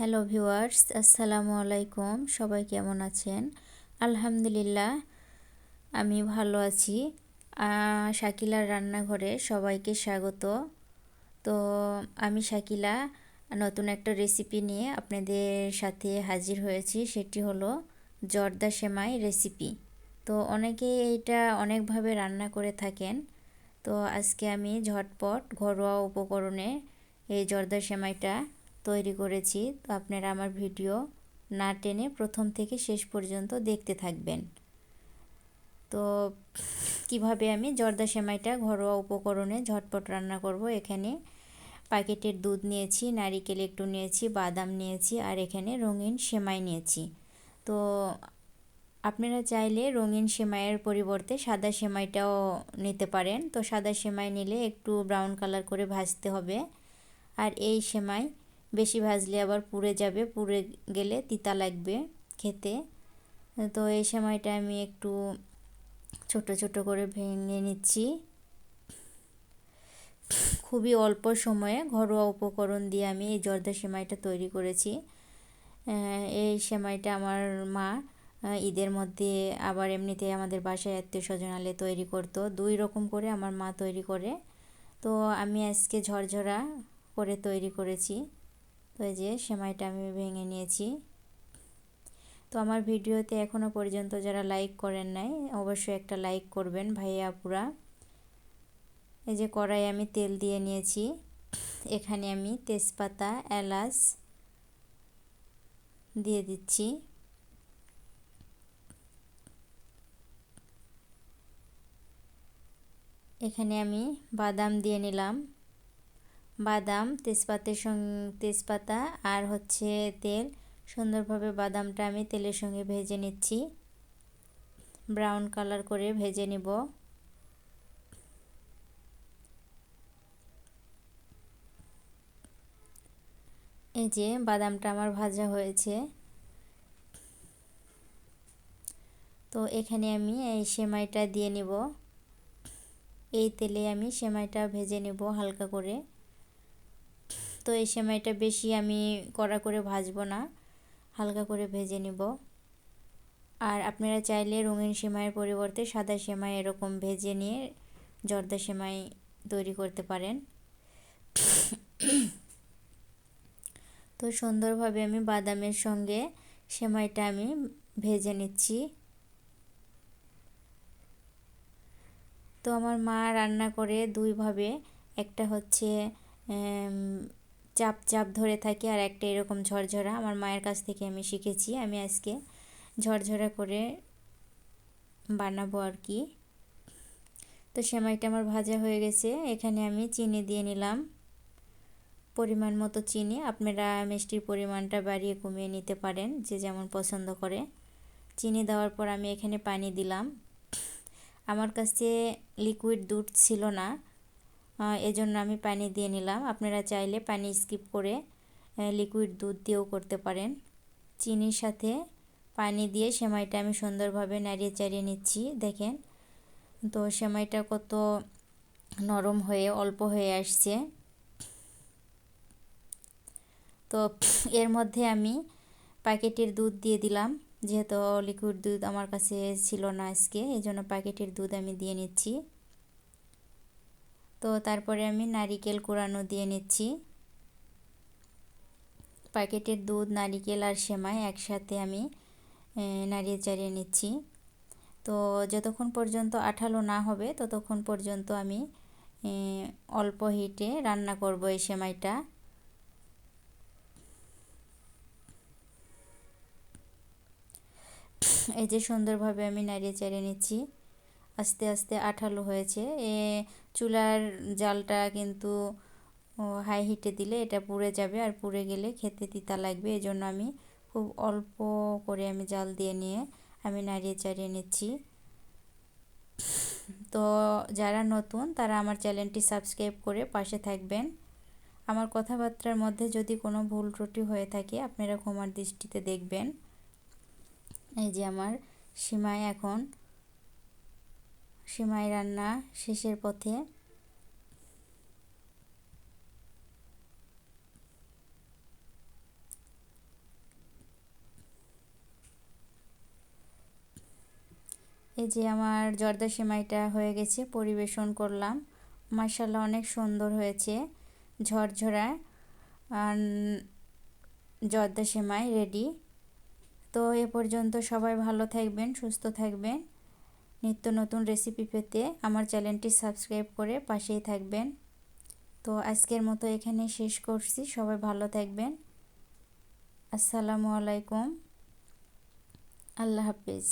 Hello viewers, আসসালামু আলাইকুম। সবাই কেমন আছেন? আলহামদুলিল্লাহ, আমি ভালো আছি। শাকিলার রান্নাঘরে সবাইকে স্বাগত। তো, আমি শাকিলা, নতুন একটা রেসিপি নিয়ে আপনাদের সাথে হাজির হয়েছি। সেটি হলো জর্দা সেমাই রেসিপি তো, অনেকে এইটা অনেকভাবে রান্না করে থাকেন। তো, আজকে আমি ঝটপট ঘরোয়া উপকরণে এই জর্দা সেমাইটা তৈরি করেছি। তো আপনারা আমার ভিডিও না টেনে প্রথম থেকে শেষ পর্যন্ত দেখতে থাকবেন। তো কীভাবে আমি জর্দা সেমাইটা ঘরোয়া উপকরণে ঝটপট রান্না করব এখানে প্যাকেটের দুধ নিয়েছি, নারিকেল একটু নিয়েছি, বাদাম নিয়েছি আর এখানে রঙিন সেমাই নিয়েছি। তো আপনারা চাইলে রঙিন সেমাইয়ের পরিবর্তে সাদা সেমাইটাও নিতে পারেন। তো সাদা সেমাই নিলে একটু ব্রাউন কালার করে ভাজতে হবে। আর এই সেমাই বেশি ভাজলে আবার পুড়ে যাবে, পুড়ে গেলে তিতা লাগবে খেতে। তো এই সময়টা আমি একটু ছোট ছোট করে ভেঙে নিচ্ছি। খুবই অল্প সময়ে ঘরোয়া উপকরণ দিয়ে আমি এই জর্দা সেমাইটা তৈরি করেছি। এই সেমাইটা আমার মা ঈদের মধ্যে আবার এমনিতে আমাদের বাসায় আত্মীয় স্বজন আলে তৈরি করতো। দুই রকম করে আমার মা তৈরি করে। তো আমি আজকে ঝরঝরা করে তৈরি করেছি। তো এই যে সেমাইটা আমি ভেঙে নিয়েছি। তো আমার ভিডিওতে এখনও পর্যন্ত যারা লাইক করেন নাই, অবশ্যই একটা লাইক করবেন ভাইয়া আপুরা। এই যে কড়াই আমি তেল দিয়ে নিয়েছি। এখানে আমি তেজপাতা, এলাচ দিয়ে দিচ্ছি। এখানে আমি বাদাম দিয়ে নিলাম। বাদাম তেজপাতের তেজপাতা আর হচ্ছে তেল। সুন্দরভাবে বাদামটা আমি তেলের সঙ্গে ভেজে নিচ্ছি। ব্রাউন কালার করে ভেজে নিব। এই যে বাদামটা আমার ভাজা হয়েছে। তো এখানে আমি এই সেমাইটা দিয়ে নিব। এই তেলে আমি সেমাইটা ভেজে নেব হালকা করে। তো এই সেমাইটা বেশি আমি কড়া করে ভাজবো না, হালকা করে ভেজে নিব। আর আপনারা চাইলে রঙিন সেমাইয়ের পরিবর্তে সাদা সেমাই এরকম ভেজে নিয়ে জর্দা সেমাই তৈরি করতে পারেন। তো সুন্দরভাবে আমি বাদামের সঙ্গে সেমাইটা আমি ভেজে নিচ্ছি। তো আমার মা রান্না করে দুইভাবে, একটা হচ্ছে চাপ চাপ ধরে থাকে আর একটা এরকম ঝরঝরা আমার মায়ের কাছ থেকে আমি শিখেছি। আমি আজকে ঝরঝরা করে বানাবো আর কি। তো সেমাইটা আমার ভাজা হয়ে গেছে। এখানে আমি চিনি দিয়ে নিলাম। পরিমাণ মতো চিনি। আপনারা মিষ্টির পরিমাণটা বাড়িয়ে কমিয়ে নিতে পারেন যে যেমন পছন্দ করে। চিনি দেওয়ার পর আমি এখানে পানি দিলাম। আমার কাছে লিকুইড দুধ ছিল না। এজন্য আমি পানি দিয়ে নিলাম। আপনারা চাইলে পানি স্কিপ করে লিকুইড দুধ দিয়েও করতে পারেন। চিনির সাথে পানি দিয়ে সেমাইটা আমি সুন্দরভাবে নাড়িয়ে চাড়িয়ে নিচ্ছি, দেখেন। তো সেমাইটা কত নরম হয়ে, অল্প হয়ে আসছে। তো এর মধ্যে আমি প্যাকেটের দুধ দিয়ে দিলাম, যেহেতু লিকুইড দুধ আমার কাছে ছিল না আজকে এই জন্য প্যাকেটের দুধ আমি দিয়ে নিচ্ছি। তো তারপরে আমি নারিকেল কোরানো দিয়ে নিচ্ছি। প্যাকেটের দুধ, নারিকেল আর সেমাই একসাথে আমি নাড়িয়ে চাড়িয়ে নিচ্ছি। তো যতক্ষণ পর্যন্ত আঠালো না হবে, ততক্ষণ পর্যন্ত আমি অল্প হিটে রান্না করব এই সেমাইটা। এই যে সুন্দরভাবে আমি নাড়িয়ে চাড়িয়ে নিচ্ছি। আস্তে আস্তে আঠালো হয়েছে। এ চুলার জালটা কিন্তু হাই হিটে দিলে এটা পুড়ে যাবে আর পুড়ে গেলে খেতে তিতা লাগবে। এই জন্য আমি খুব অল্প করে আমি জাল দিয়ে নিয়ে আমি নাড়িয়ে চাড়িয়ে নিচ্ছি। তো যারা নতুন তারা আমার চ্যানেলটি সাবস্ক্রাইব করে পাশে থাকবেন। আমার কথাবার্তার মধ্যে যদি কোনো ভুল ত্রুটি হয়ে থাকে আপনারা ক্ষমার দৃষ্টিতে দেখবেন। এই যে আমার সীমায় এখন সিমাই রান্না শেষের পথে। এই যে আমার জর্দা সেমাইটা হয়ে গেছে, পরিবেশন করলাম। মার্শাল্লাহ অনেক সুন্দর হয়েছে, ঝরঝরা। আর জর্দা সেমাই রেডি তো এ পর্যন্ত সবাই ভালো থাকবেন, সুস্থ থাকবেন। নিত্য নতুন রেসিপি পেতে আমার চ্যানেলটি সাবস্ক্রাইব করে পাশেই থাকবেন। তো আজকের মতো এখানে শেষ করছি। সবাই ভালো থাকবেন। আসসালামু আলাইকুম। আল্লাহ হাফিজ।